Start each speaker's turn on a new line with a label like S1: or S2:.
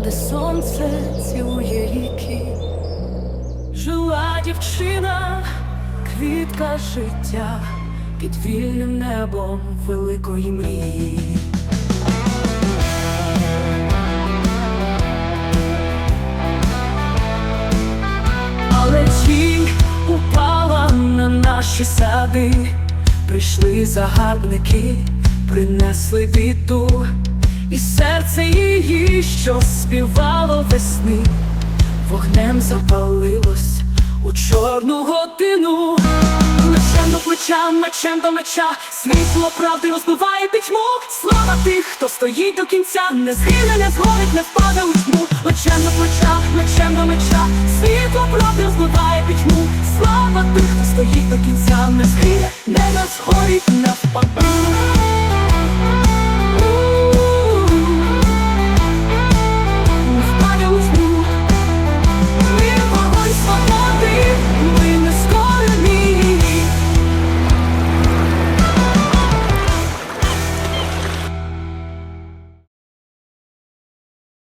S1: де сонце цілує ріки. Жила дівчина, квітка життя під вільним небом великої мрії. Але тінь упала на наші сади, прийшли загарбники, принесли біду, і серце її, що співало весни, вогнем запалилось у чорну годину. Мечем до плеча, мечем до меча, світло правди розбиває пітьму. Слава тих, хто стоїть до кінця, не згине, не згорить, не впаде у тьму. Мечем до плеча, мечем до меча, світло правди розбиває пітьму.